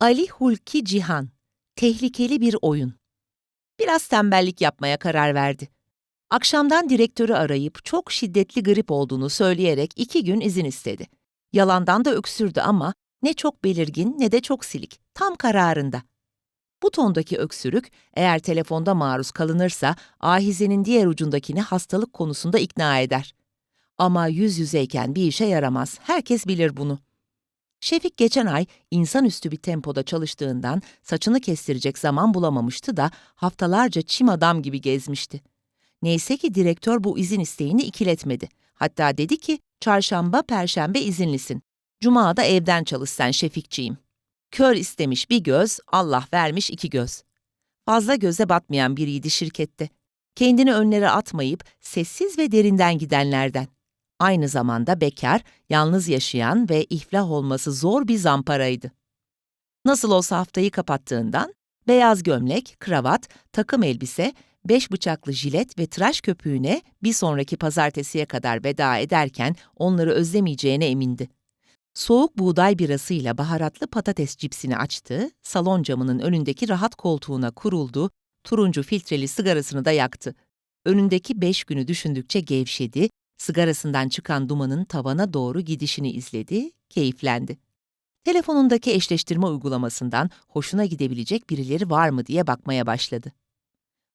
Ali Hulki Cihan, tehlikeli bir oyun. Biraz tembellik yapmaya karar verdi. Akşamdan direktörü arayıp çok şiddetli grip olduğunu söyleyerek iki gün izin istedi. Yalandan da öksürdü ama ne çok belirgin ne de çok silik, tam kararında. Bu tondaki öksürük eğer telefonda maruz kalınırsa ahizenin diğer ucundakini hastalık konusunda ikna eder. Ama yüz yüzeyken bir işe yaramaz, herkes bilir bunu. Şefik geçen ay insanüstü bir tempoda çalıştığından saçını kestirecek zaman bulamamıştı da haftalarca çim adam gibi gezmişti. Neyse ki direktör bu izin isteğini ikiletmedi. Hatta dedi ki çarşamba, perşembe izinlisin. Cuma da evden çalış sen Şefikciğim. Kör istemiş bir göz, Allah vermiş iki göz. Fazla göze batmayan biriydi şirkette. Kendini önlere atmayıp sessiz ve derinden gidenlerden. Aynı zamanda bekar, yalnız yaşayan ve iflah olması zor bir zamparaydı. Nasıl olsa haftayı kapattığından, beyaz gömlek, kravat, takım elbise, beş bıçaklı jilet ve tıraş köpüğüne bir sonraki pazartesiye kadar veda ederken onları özlemeyeceğine emindi. Soğuk buğday birasıyla baharatlı patates cipsini açtı, salon camının önündeki rahat koltuğuna kuruldu, turuncu filtreli sigarasını da yaktı. Önündeki beş günü düşündükçe gevşedi, sigarasından çıkan dumanın tavana doğru gidişini izledi, keyiflendi. Telefonundaki eşleştirme uygulamasından hoşuna gidebilecek birileri var mı diye bakmaya başladı.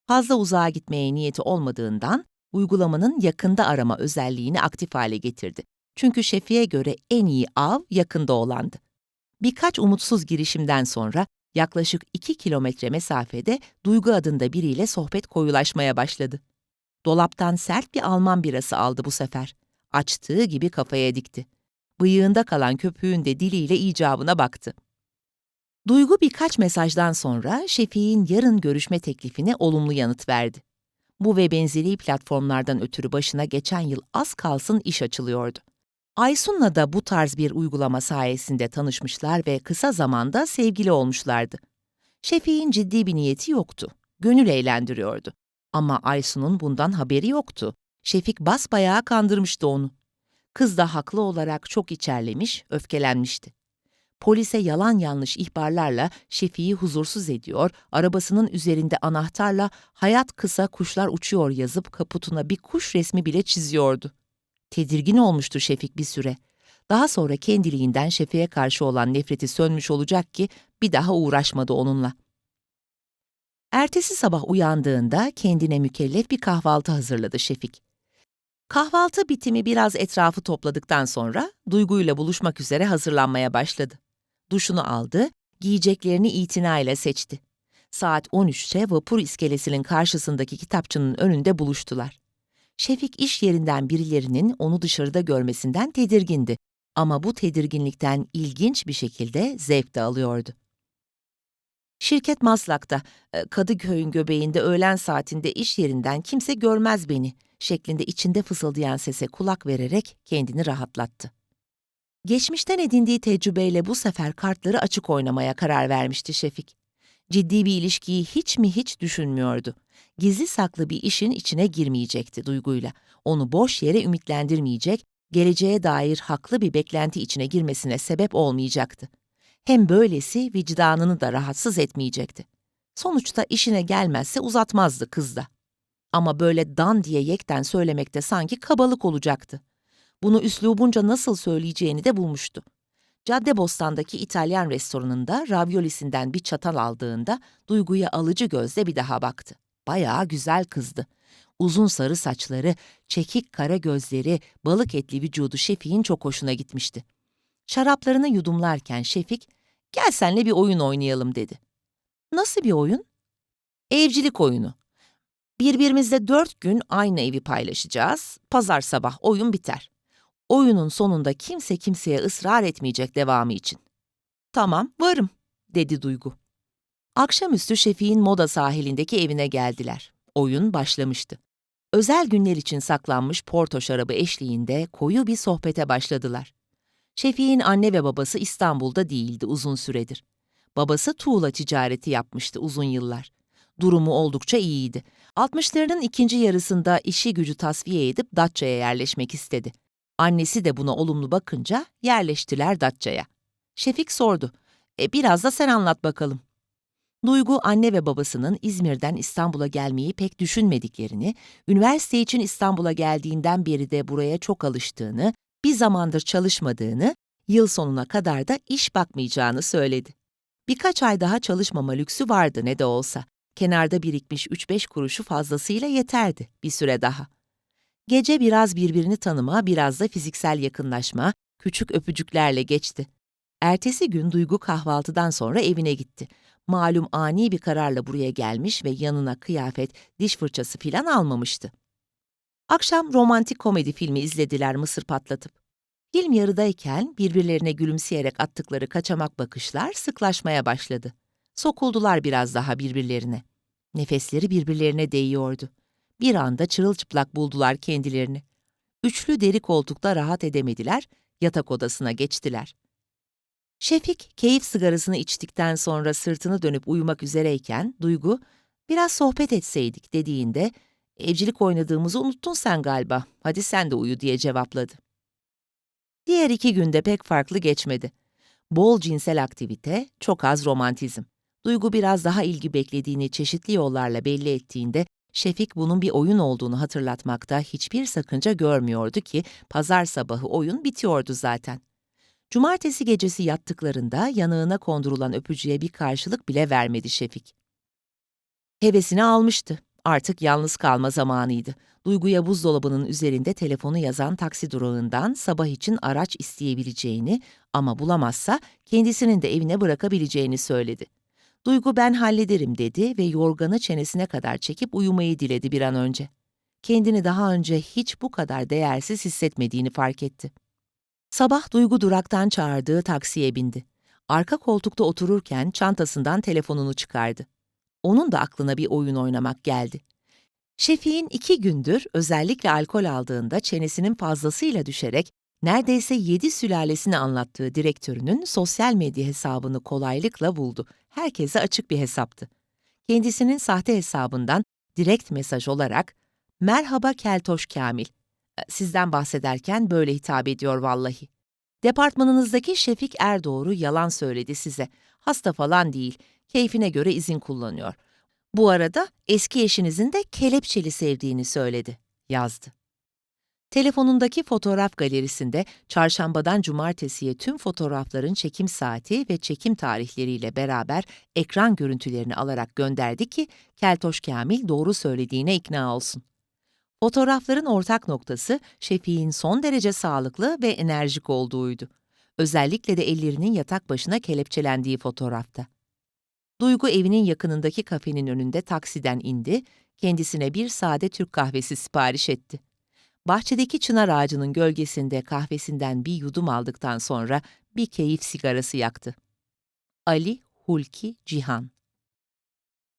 Fazla uzağa gitmeye niyeti olmadığından uygulamanın yakında arama özelliğini aktif hale getirdi. Çünkü şefiye göre en iyi av yakında olandı. Birkaç umutsuz girişimden sonra yaklaşık 2 kilometre mesafede Duygu adında biriyle sohbet koyulaşmaya başladı. Dolaptan sert bir Alman birası aldı bu sefer. Açtığı gibi kafaya dikti. Bıyığında kalan köpüğün de diliyle icabına baktı. Duygu birkaç mesajdan sonra Şefik'in yarın görüşme teklifine olumlu yanıt verdi. Bu ve benzeri platformlardan ötürü başına geçen yıl az kalsın iş açılıyordu. Aysun'la da bu tarz bir uygulama sayesinde tanışmışlar ve kısa zamanda sevgili olmuşlardı. Şefik'in ciddi bir niyeti yoktu. Gönül eğlendiriyordu. Ama Aysun'un bundan haberi yoktu. Şefik basbayağı kandırmıştı onu. Kız da haklı olarak çok içerlemiş, öfkelenmişti. Polise yalan yanlış ihbarlarla Şefik'i huzursuz ediyor, arabasının üzerinde anahtarla hayat kısa kuşlar uçuyor yazıp kaputuna bir kuş resmi bile çiziyordu. Tedirgin olmuştu Şefik bir süre. Daha sonra kendiliğinden Şefik'e karşı olan nefreti sönmüş olacak ki bir daha uğraşmadı onunla. Ertesi sabah uyandığında kendine mükellef bir kahvaltı hazırladı Şefik. Kahvaltı bitimi biraz etrafı topladıktan sonra Duygu'yla buluşmak üzere hazırlanmaya başladı. Duşunu aldı, giyeceklerini itinayla seçti. Saat 13'te vapur iskelesinin karşısındaki kitapçının önünde buluştular. Şefik iş yerinden birilerinin onu dışarıda görmesinden tedirgindi ama bu tedirginlikten ilginç bir şekilde zevk de alıyordu. Şirket Maslak'ta, e, Kadıköy'ün göbeğinde öğlen saatinde iş yerinden kimse görmez beni şeklinde içinde fısıldayan sese kulak vererek kendini rahatlattı. Geçmişten edindiği tecrübeyle bu sefer kartları açık oynamaya karar vermişti Şefik. Ciddi bir ilişkiyi hiç mi hiç düşünmüyordu. Gizli saklı bir işin içine girmeyecekti duyguyla. Onu boş yere ümitlendirmeyecek, geleceğe dair haklı bir beklenti içine girmesine sebep olmayacaktı. Hem böylesi vicdanını da rahatsız etmeyecekti. Sonuçta işine gelmezse uzatmazdı kız da. Ama böyle dan diye yekten söylemekte sanki kabalık olacaktı. Bunu üslubunca nasıl söyleyeceğini de bulmuştu. Caddebostan'daki İtalyan restoranında raviolisinden bir çatal aldığında Duygu'ya alıcı gözle bir daha baktı. Bayağı güzel kızdı. Uzun sarı saçları, çekik kara gözleri, balık etli vücudu Şefik'in çok hoşuna gitmişti. Şaraplarını yudumlarken Şefik, gel senle bir oyun oynayalım dedi. Nasıl bir oyun? Evcilik oyunu. Birbirimizle dört gün aynı evi paylaşacağız. Pazar sabah oyun biter. Oyunun sonunda kimse kimseye ısrar etmeyecek devamı için. Tamam, varım, dedi Duygu. Akşamüstü Şefik'in moda sahilindeki evine geldiler. Oyun başlamıştı. Özel günler için saklanmış porto şarabı eşliğinde koyu bir sohbete başladılar. Şefik'in anne ve babası İstanbul'da değildi uzun süredir. Babası tuğla ticareti yapmıştı uzun yıllar. Durumu oldukça iyiydi. 60'larının ikinci yarısında işi gücü tasfiye edip Datça'ya yerleşmek istedi. Annesi de buna olumlu bakınca yerleştiler Datça'ya. Şefik sordu. E, biraz da sen anlat bakalım. Duygu anne ve babasının İzmir'den İstanbul'a gelmeyi pek düşünmediklerini, üniversite için İstanbul'a geldiğinden beri de buraya çok alıştığını, bir zamandır çalışmadığını, yıl sonuna kadar da iş bakmayacağını söyledi. Birkaç ay daha çalışmama lüksü vardı ne de olsa. Kenarda birikmiş 3-5 kuruşu fazlasıyla yeterdi bir süre daha. Gece biraz birbirini tanıma, biraz da fiziksel yakınlaşma, küçük öpücüklerle geçti. Ertesi gün Duygu kahvaltıdan sonra evine gitti. Malum ani bir kararla buraya gelmiş ve yanına kıyafet, diş fırçası filan almamıştı. Akşam romantik komedi filmi izlediler mısır patlatıp. Film yarıdayken birbirlerine gülümseyerek attıkları kaçamak bakışlar sıklaşmaya başladı. Sokuldular biraz daha birbirlerine. Nefesleri birbirlerine değiyordu. Bir anda çırılçıplak buldular kendilerini. Üçlü deri koltukta rahat edemediler, yatak odasına geçtiler. Şefik, keyif sigarasını içtikten sonra sırtını dönüp uyumak üzereyken Duygu, biraz sohbet etseydik dediğinde, evcilik oynadığımızı unuttun sen galiba, hadi sen de uyu diye cevapladı. Diğer iki günde pek farklı geçmedi. Bol cinsel aktivite, çok az romantizm. Duygu biraz daha ilgi beklediğini çeşitli yollarla belli ettiğinde, Şefik bunun bir oyun olduğunu hatırlatmakta hiçbir sakınca görmüyordu ki pazar sabahı oyun bitiyordu zaten. Cumartesi gecesi yattıklarında yanağına kondurulan öpücüğe bir karşılık bile vermedi Şefik. Hevesini almıştı. Artık yalnız kalma zamanıydı. Duyguya buzdolabının üzerinde telefonu yazan taksi durağından sabah için araç isteyebileceğini ama bulamazsa kendisinin de evine bırakabileceğini söyledi. Duygu ben hallederim dedi ve yorganı çenesine kadar çekip uyumayı diledi bir an önce. Kendini daha önce hiç bu kadar değersiz hissetmediğini fark etti. Sabah Duygu duraktan çağırdığı taksiye bindi. Arka koltukta otururken çantasından telefonunu çıkardı. Onun da aklına bir oyun oynamak geldi. Şefik'in iki gündür özellikle alkol aldığında çenesinin fazlasıyla düşerek neredeyse yedi sülalesini anlattığı direktörünün sosyal medya hesabını kolaylıkla buldu. Herkese açık bir hesaptı. Kendisinin sahte hesabından direkt mesaj olarak "Merhaba Keltoş Kamil. Sizden bahsederken böyle hitap ediyor vallahi. Departmanınızdaki Şefik Erdoğru yalan söyledi size. Hasta falan değil, keyfine göre izin kullanıyor. Bu arada eski eşinizin de kelepçeli sevdiğini söyledi, yazdı. Telefonundaki fotoğraf galerisinde çarşambadan cumartesiye tüm fotoğrafların çekim saati ve çekim tarihleriyle beraber ekran görüntülerini alarak gönderdi ki Keltoş Kamil doğru söylediğine ikna olsun. Fotoğrafların ortak noktası Şefik'in son derece sağlıklı ve enerjik olduğuydu. Özellikle de ellerinin yatak başına kelepçelendiği fotoğrafta. Duygu evinin yakınındaki kafenin önünde taksiden indi, kendisine bir sade Türk kahvesi sipariş etti. Bahçedeki çınar ağacının gölgesinde kahvesinden bir yudum aldıktan sonra bir keyif sigarası yaktı. Ali Hulki Cihan